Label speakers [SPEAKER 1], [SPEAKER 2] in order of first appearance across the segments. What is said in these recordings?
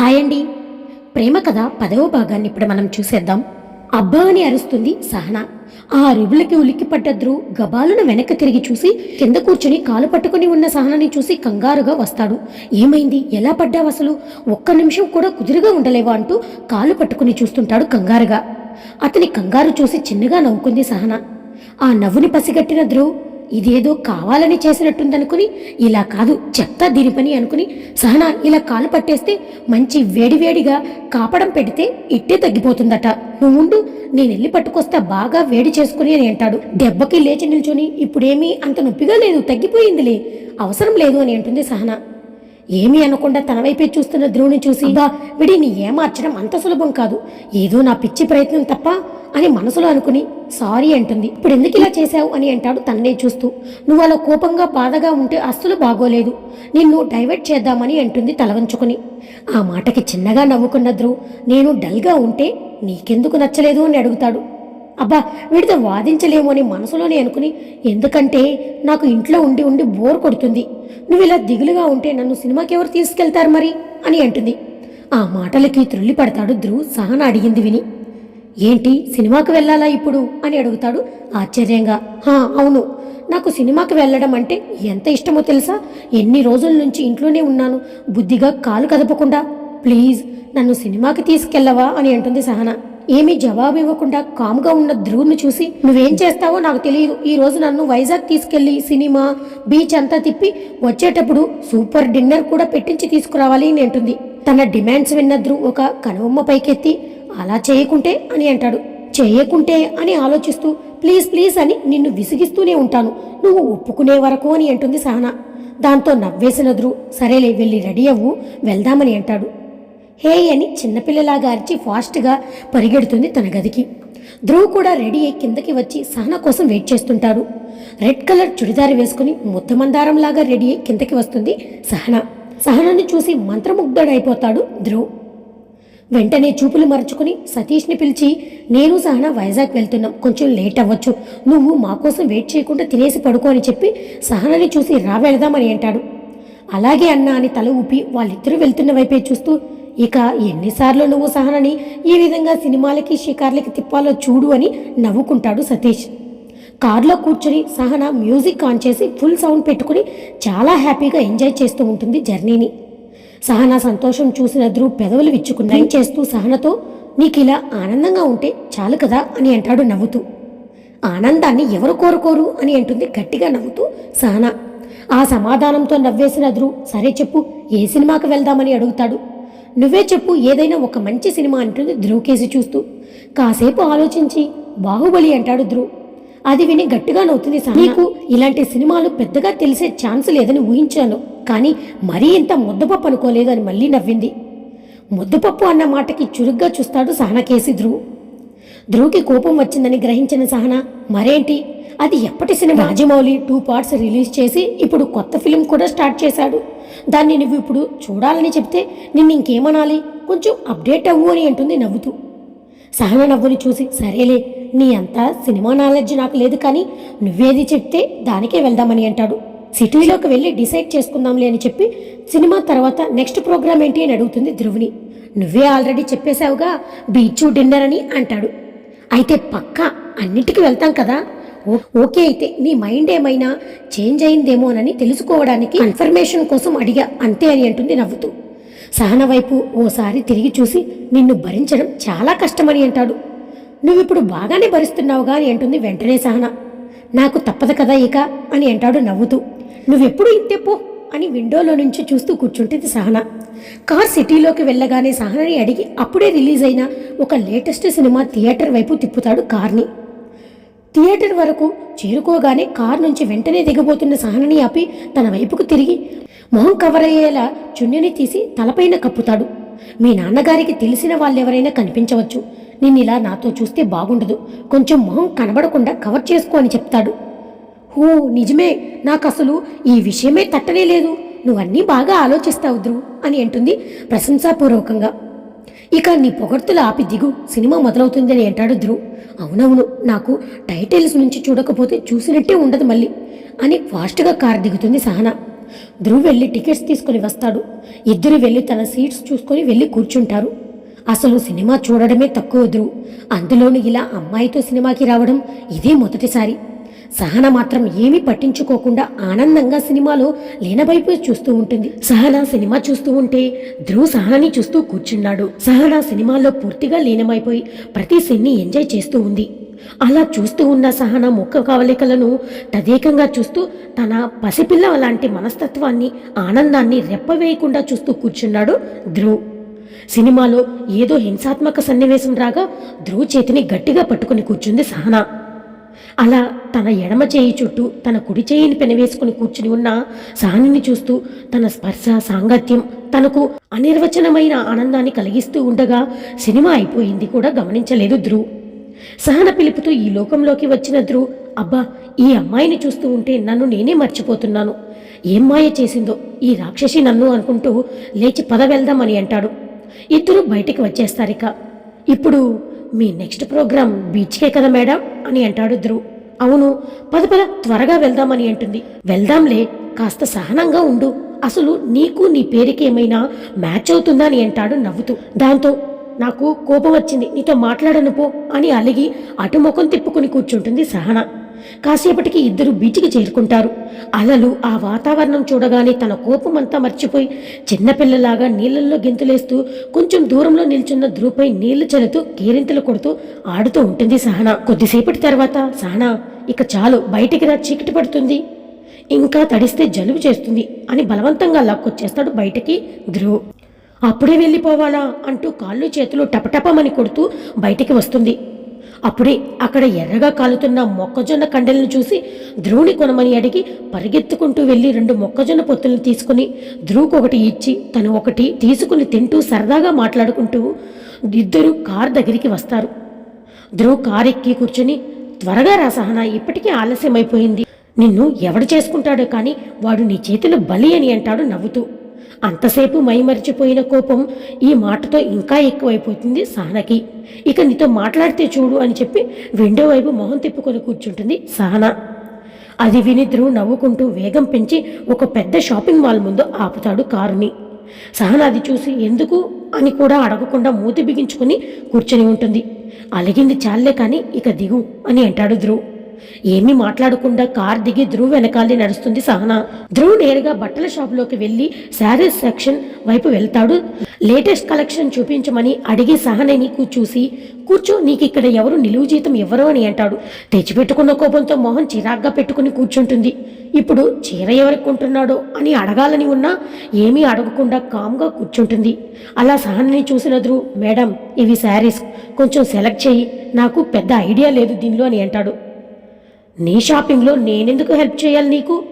[SPEAKER 1] Hi అండి ప్రేమ కథ పదవ భాగాన్ని ఇప్పుడు మనం చూసేద్దాం. అబ్బా అని అరుస్తుంది సహనా. ఆ అరువులకి ఉలిక్కిపడ్డ ధ్రువ్ గబాలను వెనక్కి తిరిగి చూసి కింద కూర్చుని కాలు పట్టుకుని ఉన్న సహనాని చూసి కంగారుగా వస్తాడు. ఏమైంది? ఎలా పడ్డావు అసలు? ఒక్క నిమిషం కూడా కుదురుగా ఉండలేవా అంటూ కాలు పట్టుకుని చూస్తుంటాడు కంగారుగా. అతని కంగారు చూసి చిన్నగా నవ్వుకుంది సహన. ఆ నవ్వుని పసిగట్టిన ధ్రువ్ ఇదేదో కావాలని చేసినట్టుందనుకుని ఇలా కాదు చెత్త దీని పని అనుకుని సహనా ఇలా కాలు పట్టేస్తే మంచి వేడివేడిగా కాపడం పెడితే ఇట్టే తగ్గిపోతుందట. నువ్వుండు నేను వెళ్ళి పట్టుకొస్తా బాగా వేడి చేసుకుని అని అంటాడు. దెబ్బకి లేచి నిల్చొని ఇప్పుడేమీ అంత నొప్పిగా లేదు తగ్గిపోయిందిలే అవసరం లేదు అని అంటుంది సహనా. ఏమీ అనకుండా తన వైపే చూస్తున్న ధ్రువుని చూసి బా విడిని ఏమార్చడం అంత సులభం కాదు. ఏదో నా పిచ్చి ప్రయత్నం తప్ప అని మనసులో అనుకుని సారీ అంటుంది. ఇప్పుడు ఎందుకు ఇలా చేశావు? అని అంటాడు తన్నే చూస్తూ. నువ్వు అలా కోపంగా బాధగా ఉంటే అస్సలు బాగోలేదు. నిన్ను డైవర్ట్ చేద్దామని అంటుంది తలవంచుకుని. ఆ మాటకి చిన్నగా నవ్వుకున్న ధ్రువ్ నేను డల్గా ఉంటే నీకెందుకు నచ్చలేదు? అని అడుగుతాడు. అబ్బా వీడితో వాదించలేము అని మనసులోనే అనుకుని ఎందుకంటే నాకు ఇంట్లో ఉండి ఉండి బోర్ కొడుతుంది. నువ్వు ఇలా దిగులుగా ఉంటే నన్ను సినిమాకి ఎవరు తీసుకెళ్తారు మరి? అని అంటుంది. ఆ మాటలకి త్రుల్లి పడతాడు ధ్రువ్. సహన అడిగింది విని ఏంటి సినిమాకి వెళ్ళాలా ఇప్పుడు? అని అడుగుతాడు ఆశ్చర్యంగా. హా అవును. నాకు సినిమాకి వెళ్ళడం అంటే ఎంత ఇష్టమో తెలుసా? ఎన్ని రోజుల నుంచి ఇంట్లోనే ఉన్నాను. బుద్ధిగా కాలు కదపకుండా. ప్లీజ్ నన్ను సినిమాకి తీసుకెళ్ళవా? అని అంటుంది సహన. ఏమీ జవాబు ఇవ్వకుండా కామ్గా ఉన్న ధ్రువుని చూసి నువ్వేం చేస్తావో నాకు తెలియదు. ఈ రోజు నన్ను వైజాగ్ తీసుకెళ్ళి సినిమా బీచ్ అంతా తిప్పి వచ్చేటప్పుడు సూపర్ డిన్నర్ కూడా పెట్టించి తీసుకురావాలి అని అంటుంది. తన డిమాండ్స్ విన్న ధ్రువ్ ఒక కనుబొమ్మ పైకెత్తి అలా చేయకుంటే అని అంటాడు. చేయకుంటే అని ఆలోచిస్తూ ప్లీజ్ ప్లీజ్ అని నిన్ను విసిగిస్తూనే ఉంటాను. నువ్వు ఒప్పుకునే వరకు అని అంటుంది సహనా. దాంతో నవ్వేసిన ధ్రువ్ సరేలే వెళ్ళి రెడీ అవ్వు వెళ్దామని అంటాడు. హే అని చిన్నపిల్లలాగా అరిచి ఫాస్ట్గా పరిగెడుతుంది తన గదికి. ధ్రువ్ కూడా రెడీ అయి కిందకి వచ్చి సహన కోసం వెయిట్ చేస్తుంటాడు. రెడ్ కలర్ చుడిదారి వేసుకుని ముద్దమందారంలాగా రెడీ అయి కిందకి వస్తుంది సహన. సహనాన్ని చూసి మంత్రముగ్ధుడైపోతాడు ధ్రువ్. వెంటనే చూపులు మరచుకుని సతీష్ని పిలిచి నేను సహనా వైజాగ్ వెళ్తున్నాం. కొంచెం లేట్ అవ్వచ్చు. నువ్వు మా కోసం వెయిట్ చేయకుండా తినేసి పడుకో అని చెప్పి సహనని చూసి రా వెళదామని అంటాడు. అలాగే అన్నా అని తల ఊపి వాళ్ళిద్దరూ వెళ్తున్న వైపే చూస్తూ ఇక ఎన్నిసార్లు నువ్వు సహనని ఈ విధంగా సినిమాలకి షికార్లకి తిప్పాలో చూడు అని నవ్వుకుంటాడు సతీష్. కారులో కూర్చొని సహన మ్యూజిక్ ఆన్ చేసి ఫుల్ సౌండ్ పెట్టుకుని చాలా హ్యాపీగా ఎంజాయ్ చేస్తూ ఉంటుంది జర్నీని. సహన సంతోషం చూసిన ధ్రువ్ పెదవులు విచ్చుకున్నాయి. చేస్తూ సహనతో నీకు ఇలా ఆనందంగా ఉంటే చాలు కదా అని అంటాడు నవ్వుతూ. ఆనందాన్ని ఎవరు కోరుకోరు అని అంటుంది గట్టిగా నవ్వుతూ సహన. ఆ సమాధానంతో నవ్వేసిన ధ్రువ్ సరే చెప్పు ఏ సినిమాకి వెళ్దామని అడుగుతాడు? నువ్వే చెప్పు ఏదైనా ఒక మంచి సినిమా అంటుంది ధ్రువ్ కేసి చూస్తూ. కాసేపు ఆలోచించి బాహుబలి అంటాడు ధ్రువ్. అది విని గట్టిగా నవ్వుతుంది సార్ నీకు ఇలాంటి సినిమాలు పెద్దగా తెలిసే ఛాన్స్ లేదని ఊహించాను కానీ మరీ ఇంత ముద్దపప్పు అనుకోలేదు అని మళ్ళీ నవ్వింది. ముద్దపప్పు అన్న మాటకి చురుగ్గా చూస్తాడు సహన కేసి ధ్రువ్. ధ్రువ్కి కోపం వచ్చిందని గ్రహించిన సహన మరేంటి? అది ఎప్పటి cinema? Rajamouli two parts release చేసి ఇప్పుడు కొత్త ఫిలిం కూడా స్టార్ట్ చేశాడు. దాన్ని నువ్వు ఇప్పుడు చూడాలని చెప్తే నిన్ను ఇంకేమనాలి? కొంచెం అప్డేట్ అవ్వు అని అంటుంది నవ్వుతూ. సహన నవ్వుని చూసి సరేలే నీ అంత సినిమా నాలెడ్జ్ నాకు లేదు కానీ నువ్వేది చెప్తే దానికే వెళ్దామని అంటాడు. సిటీలోకి వెళ్ళి డిసైడ్ చేసుకుందాంలే అని చెప్పి సినిమా తర్వాత నెక్స్ట్ ప్రోగ్రామ్ ఏంటి అని అడుగుతుంది ధ్రువుని. నువ్వే ఆల్రెడీ చెప్పేశావుగా బీచ్ డిన్నర్ అని అంటాడు. అయితే పక్కా అన్నిటికీ వెళ్తాం కదా? ఓ- ఓకే అయితే నీ మైండ్ ఏమైనా చేంజ్ అయిందేమోనని తెలుసుకోవడానికి కన్ఫర్మేషన్ కోసం అడిగా. అంతే అని అంటుంది నవ్వుతూ. సహన వైపు ఓసారి తిరిగి చూసి నిన్ను భరించడం చాలా కష్టమని అంటాడు. నువ్విప్పుడు బాగానే భరిస్తున్నావుగా అని అంటుంది వెంటనే సహన. నాకు తప్పదు కదా ఇక అని అంటాడు నవ్వుతూ. నువ్వెప్పుడు ఇంతెప్పు అని విండోలో నుంచి చూస్తూ కూర్చుంటుంది సహన. కార్ సిటీలోకి వెళ్ళగానే సహనని అడిగి అప్పుడే రిలీజ్ అయిన ఒక లేటెస్ట్ సినిమా థియేటర్ వైపు తిప్పుతాడు కార్ని. థియేటర్ వరకు చేరుకోగానే కార్ నుంచి వెంటనే దిగబోతున్న సహనని ఆపి తన వైపుకు తిరిగి మొహం కవర్ అయ్యేలా చున్నీని తీసి తలపైన కప్పుతాడు. మీ నాన్నగారికి తెలిసిన వాళ్ళెవరైనా కనిపించవచ్చు. నిన్ను ఇలా నాతో చూస్తే బాగుండదు. కొంచెం మొహం కనబడకుండా కవర్ చేసుకో అని చెప్తాడు. ఓ నిజమే. నాకు అసలు ఈ విషయమే తట్టనే లేదు. నువ్వన్నీ బాగా ఆలోచిస్తావు ధ్రువ్ అని అంటుంది ప్రశంసాపూర్వకంగా. ఇక నీ పొగడ్తులు ఆపి దిగు. సినిమా మొదలవుతుందని అంటాడు ధ్రువ్. అవునవును నాకు టైటిల్స్ నుంచి చూడకపోతే చూసినట్టే ఉండదు మళ్ళీ అని ఫాస్ట్గా కారు దిగుతుంది సహనా. ధ్రువ్ వెళ్ళి టికెట్స్ తీసుకొని వస్తాడు. ఇద్దరు వెళ్ళి తన సీట్స్ చూసుకొని వెళ్ళి కూర్చుంటారు. అసలు సినిమా చూడడమే తక్కువ ధ్రువ్. అందులోని ఇలా అమ్మాయితో సినిమాకి రావడం ఇదే మొదటిసారి. సహన మాత్రం ఏమీ పట్టించుకోకుండా ఆనందంగా సినిమాలో లీనమైపోయి చూస్తూ ఉంటుంది. సహన సినిమా చూస్తూ ఉంటే ధ్రువ్ సహనని చూస్తూ కూర్చున్నాడు. సహన సినిమాలో పూర్తిగా లీనమైపోయి ప్రతి సీన్ని ఎంజాయ్ చేస్తూ ఉంది. అలా చూస్తూ ఉన్న సహన ముఖ కవలికలను తదేకంగా చూస్తూ తన పసిపిల్ల లాంటి మనస్తత్వాన్ని ఆనందాన్ని రెప్పవేయకుండా చూస్తూ కూర్చున్నాడు ధ్రువ్. సినిమాలో ఏదో హింసాత్మక సన్నివేశం రాగా ధ్రువ్ చేతిని గట్టిగా పట్టుకుని కూర్చుంది సహన. అలా తన ఎడమ చేయి చుట్టూ తన కుడి చేయిని పెనవేసుకుని కూర్చుని ఉన్న సహనిని చూస్తూ తన స్పర్శ సాంగత్యం తనకు అనిర్వచనమైన ఆనందాన్ని కలిగిస్తూ ఉండగా సినిమా అయిపోయింది కూడా గమనించలేదు ధ్రువ్. సహన పిలుపుతూ ఈ లోకంలోకి వచ్చిన ధ్రువ్ అబ్బా ఈ అమ్మాయిని చూస్తూ ఉంటే నన్ను నేనే మర్చిపోతున్నాను. ఏం మాయ చేసిందో ఈ రాక్షసి నన్ను అనుకుంటూ లేచి పద వెళ్దామని అంటాడు. ఇద్దరు బయటికి వచ్చేస్తారిక. ఇప్పుడు మీ నెక్స్ట్ ప్రోగ్రామ్ బీచ్కే కదా మేడం? అని అంటాడు ధ్రువ్. అవును పద పద త్వరగా వెళ్దామని అంటుంది. వెళ్దాంలే కాస్త సహనంగా ఉండు. అసలు నీకు నీ పేరుకి ఏమైనా మ్యాచ్ అవుతుందా అని అంటాడు నవ్వుతూ. దాంతో నాకు కోపం వచ్చింది. నీతో మాట్లాడను పో అని అలిగి అటు ముఖం తిప్పుకుని కూర్చుంటుంది సహన. కాసేపటికి ఇద్దరు బీచ్కి చేరుకుంటారు. అలలు ఆ వాతావరణం చూడగానే తన కోపం అంతా మర్చిపోయి చిన్నపిల్లలాగా నీళ్ళల్లో గెంతులేస్తూ కొంచెం దూరంలో నిల్చున్న ధ్రువపై నీళ్ళు చల్లుతూ కేరింతలు కొడుతూ ఆడుతూ ఉంటుంది సహన. కొద్దిసేపటి తర్వాత సహన ఇక చాలు బయటికి రా చీకటి పడుతుంది. ఇంకా తడిస్తే జలుబు చేస్తుంది అని బలవంతంగా లాక్కొచ్చేస్తాడు బయటికి ధ్రువ్. అప్పుడే వెళ్ళిపోవాలా అంటూ కాళ్ళు చేతులు టపటపమని కొడుతూ బయటికి వస్తుంది. అప్పుడే అక్కడ ఎర్రగా కాలుతున్న మొక్కజొన్న కండలను చూసి ధ్రువుని కొనమని అడిగి పరిగెత్తుకుంటూ వెళ్ళి రెండు మొక్కజొన్న పొత్తులను తీసుకుని ధ్రువుకు ఒకటి ఇచ్చి తను ఒకటి తీసుకుని తింటూ సరదాగా మాట్లాడుకుంటూ ఇద్దరు కార్ దగ్గరికి వస్తారు. ధ్రువ్ కార్ ఎక్కి కూర్చుని త్వరగా రా సహనా ఇప్పటికే ఆలస్యమైపోయింది. నిన్ను ఎవడు చేసుకుంటాడో కానీ వాడు నీ చేతిలో బలి అని అంటాడు నవ్వుతూ. అంతసేపు మైమరిచిపోయిన కోపం ఈ మాటతో ఇంకా ఎక్కువైపోతుంది సహనకి ఇక నీతో మాట్లాడితే చూడు అని చెప్పి విండో వైపు మొహం తిప్పుకొని కూర్చుంటుంది సహన అది విని ధ్రువ్ నవ్వుకుంటూ వేగం పెంచి ఒక పెద్ద షాపింగ్ మాల్ ముందు ఆపుతాడు కారుని. సహన అది చూసి ఎందుకు అని కూడా అడగకుండా మూతి బిగించుకుని కూర్చొని ఉంటుంది. అలిగింది చాలే కానీ ఇక దిగు అని అంటాడు ధ్రువ్. ఏమీ మాట్లాడకుండా కార్ దిగి ధ్రువ్ వెనకాలే నడుస్తుంది సహన. ధ్రువ్ నేరుగా బట్టల షాప్లోకి వెళ్ళి శారీస్ సెక్షన్ వైపు వెళ్తాడు. లేటెస్ట్ కలెక్షన్ చూపించమని అడిగి సహనని చూసి కూర్చో నీకు ఇక్కడ ఎవరు నిలువు జీతం ఎవరు అని అంటాడు. తెచ్చిపెట్టుకున్న కోపంతో మోహన్ చిరాగ్గా పెట్టుకుని కూర్చుంటుంది. ఇప్పుడు చీర ఎవరికి కొంటున్నాడో అని అడగాలని ఉన్నా ఏమీ అడగకుండా కామ్గా కూర్చుంటుంది. అలా సహన్ని చూసిన ధ్రువ్ మేడం ఇవి శారీస్. కొంచెం సెలెక్ట్ చేయి. నాకు పెద్ద ఐడియా లేదు దీనిలో అని అంటాడు. నీ షాపింగ్లో నేనెందుకు హెల్ప్ చేయాలి నీకు?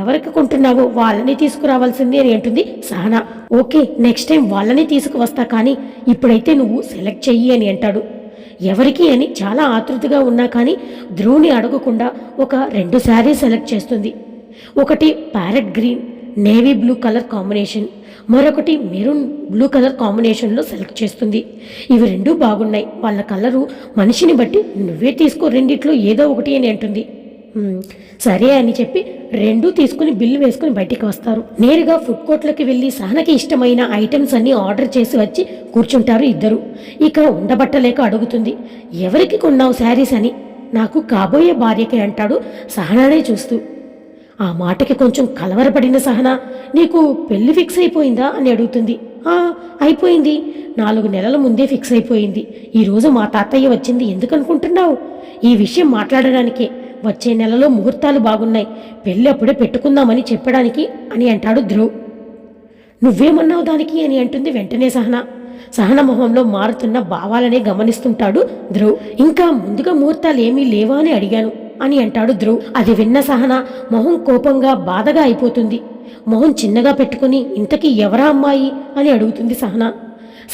[SPEAKER 1] ఎవరికి కొంటున్నావో వాళ్ళని తీసుకురావాల్సింది అని అంటుంది సహనా. ఓకే నెక్స్ట్ టైం వాళ్ళని తీసుకువస్తా కానీ ఇప్పుడైతే నువ్వు సెలెక్ట్ చెయ్యి అని అంటాడు. ఎవరికి అని చాలా ఆతృతగా ఉన్నా కానీ ధ్రువుని అడగకుండా ఒక రెండు శారీ సెలెక్ట్ చేస్తుంది. ఒకటి parrot green navy blue colour combination. మరొకటి మెరూన్ బ్లూ కలర్ కాంబినేషన్లో సెలెక్ట్ చేస్తుంది. ఇవి రెండూ బాగున్నాయి. వాళ్ళ కలరు మనిషిని బట్టి నువ్వే తీసుకో రెండిట్లో ఏదో ఒకటి అని అంటుంది. సరే అని చెప్పి రెండూ తీసుకుని బిల్లు వేసుకుని బయటికి వస్తారు. నేరుగా ఫుడ్ కోర్ట్లోకి వెళ్ళి సహనకి ఇష్టమైన ఐటమ్స్ అన్నీ ఆర్డర్ చేసి వచ్చి కూర్చుంటారు ఇద్దరు. ఇక ఉండబట్టలేక అడుగుతుంది. ఎవరికి కొన్నావు శారీస్ అని? నాకు కాబోయే భార్యకి అంటాడు సహనానే చూస్తూ. ఆ మాటకి కొంచెం కలవరపడిన సహన నీకు పెళ్ళి ఫిక్స్ అయిపోయిందా అని అడుగుతుంది. "ఆ, అయిపోయింది. నాలుగు నెలల ముందే ఫిక్స్ అయిపోయింది. ఈరోజు మా తాతయ్య వచ్చింది. ఎందుకు అనుకుంటున్నావు? ఈ విషయం మాట్లాడడానికే. వచ్చే నెలలో ముహూర్తాలు బాగున్నాయి. పెళ్ళి అప్పుడే పెట్టుకుందామని చెప్పడానికి అని అంటాడు ధ్రువ్. నువ్వేమన్నావు దానికి అని అంటుంది వెంటనే సహన. సహన మొహంలో మారుతున్న భావాలనే గమనిస్తుంటాడు ధ్రువ్. ఇంకా ముందుగా ముహూర్తాలు ఏమీ లేవా అని అడిగాను. అని అంటాడు ధ్రువ్. అది విన్న సహన మొహం కోపంగా బాధగా అయిపోతుంది. మొహం చిన్నగా పెట్టుకుని ఇంతకీ ఎవరా అమ్మాయి అని అడుగుతుంది సహన.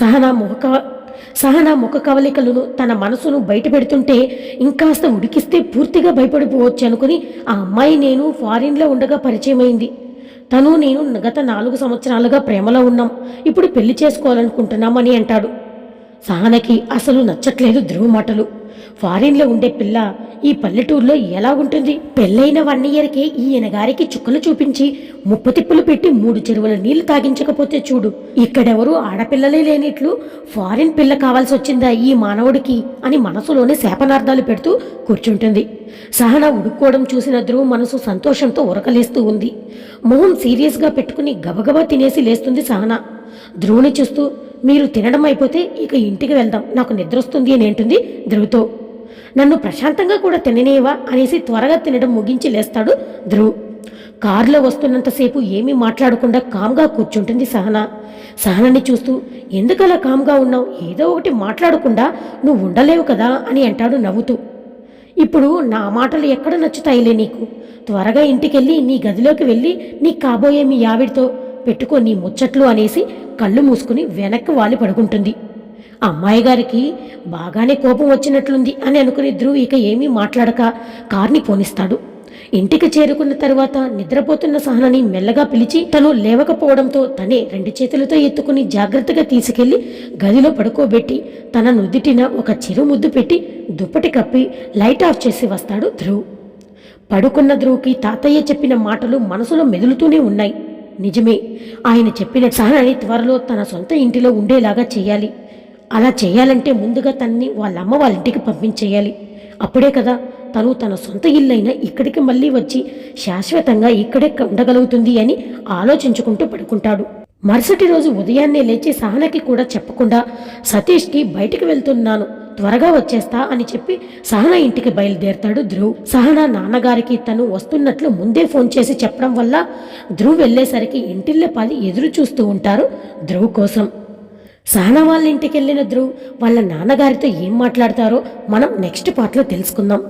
[SPEAKER 1] సహన ముఖ సహన ముఖ కవలికలను తన మనసును బయట పెడుతుంటే ఇంకాస్త ఉడికిస్తే పూర్తిగా భయపడిపోవచ్చు అనుకుని ఆ అమ్మాయి నేను ఫారిన్లో ఉండగా పరిచయమైంది. తను నేను గత నాలుగు సంవత్సరాలుగా ప్రేమలో ఉన్నాం. ఇప్పుడు పెళ్ళి చేసుకోవాలనుకుంటున్నామని అంటాడు. సహనకి అసలు నచ్చట్లేదు ధ్రువ మాటలు. ఫారిన్లో ఉండే పిల్ల ఈ పల్లెటూరులో ఎలా ఉంటుంది పెళ్ళైన వన్ ఇయర్కి ఈయన గారికి చుక్కలు చూపించి ముప్పు తిప్పులు పెట్టి మూడు చెరువుల నీళ్ళు తాగించకపోతే చూడు. ఇక్కడెవరు ఆడపిల్లలే లేనిట్లు ఫారిన్ పిల్ల కావాల్సి వచ్చిందా ఈ మానవుడికి అని మనసులోనే శాపనార్థాలు పెడుతూ కూర్చుంటుంది. సహన ఉడుక్కోవడం చూసిన ధ్రువ్ మనసు సంతోషంతో ఉరకలేస్తూ ఉంది. మొహం సీరియస్గా పెట్టుకుని గబగబా తినేసి లేస్తుంది సహన. ధ్రువుని చూస్తూ మీరు తినడం అయిపోతే ఇక ఇంటికి వెళ్దాం. నాకు నిద్ర వస్తుంది అని ఏంటుంది ధ్రువుతో. నన్ను ప్రశాంతంగా కూడా తిననేవా అనేసి త్వరగా తినడం ముగించి లేస్తాడు ధ్రువ్. కారులో వస్తున్నంతసేపు ఏమీ మాట్లాడకుండా కామ్గా కూర్చుంటుంది సహన. సహనని చూస్తూ ఎందుకలా కామ్గా ఉన్నావు? ఏదో ఒకటి మాట్లాడకుండా నువ్వు ఉండలేవు కదా అని అంటాడు నవ్వుతూ. ఇప్పుడు నా మాటలు ఎక్కడ నచ్చుతాయిలే నీకు? త్వరగా ఇంటికెళ్ళి నీ గదిలోకి వెళ్ళి నీ కాబోయే మీ యావిడితో పెట్టుకో నీ ముచ్చట్లు అనేసి కళ్ళు మూసుకుని వెనక్కి వాలి పడుకుంటుంది. అమ్మాయి గారికి బాగానే కోపం వచ్చినట్లుంది అని అనుకుని ధ్రువ్ ఇక ఏమీ మాట్లాడక కార్ని పోనిస్తాడు. ఇంటికి చేరుకున్న తరువాత నిద్రపోతున్న సహనని మెల్లగా పిలిచి తను లేవకపోవడంతో తనే రెండు చేతులతో ఎత్తుకుని జాగ్రత్తగా తీసుకెళ్ళి గదిలో పడుకోబెట్టి తన నుదిటిన ఒక చిరు ముద్దు పెట్టి దుప్పటి కప్పి లైట్ ఆఫ్ చేసి వస్తాడు ధ్రువ్. పడుకున్న ధ్రువ్కి తాతయ్య చెప్పిన మాటలు మనసులో మెదులుతూనే ఉన్నాయి. నిజమే ఆయన చెప్పిన సహనని త్వరలో తన సొంత ఇంటిలో ఉండేలాగా చేయాలి. అలా చేయాలంటే ముందుగా తన్ని వాళ్ళ అమ్మ వాళ్ళ ఇంటికి పంపించేయాలి. అప్పుడే కదా తను తన సొంత ఇల్లైన ఇక్కడికి మళ్ళీ వచ్చి శాశ్వతంగా ఇక్కడే ఉండగలుగుతుంది అని ఆలోచించుకుంటూ పడుకుంటాడు. మరుసటి రోజు ఉదయాన్నే లేచి సహనకి కూడా చెప్పకుండా సతీష్కి బయటికి వెళ్తున్నాను త్వరగా వచ్చేస్తా అని చెప్పి సహన ఇంటికి బయలుదేరతాడు ధ్రువ్. సహన నాన్నగారికి తను వస్తున్నట్లు ముందే ఫోన్ చేసి చెప్పడం వల్ల ధ్రువ్ వెళ్ళేసరికి ఇంటిల్లపాది ఎదురు చూస్తూ ఉంటారు ధ్రువ్ కోసం. సానా వాళ్ళ ఇంటికి వెళ్ళిన ధ్రువ్ వాళ్ళ నాన్నగారితో ఏం మాట్లాడతారో మనం నెక్స్ట్ పార్ట్లో తెలుసుకుందాం.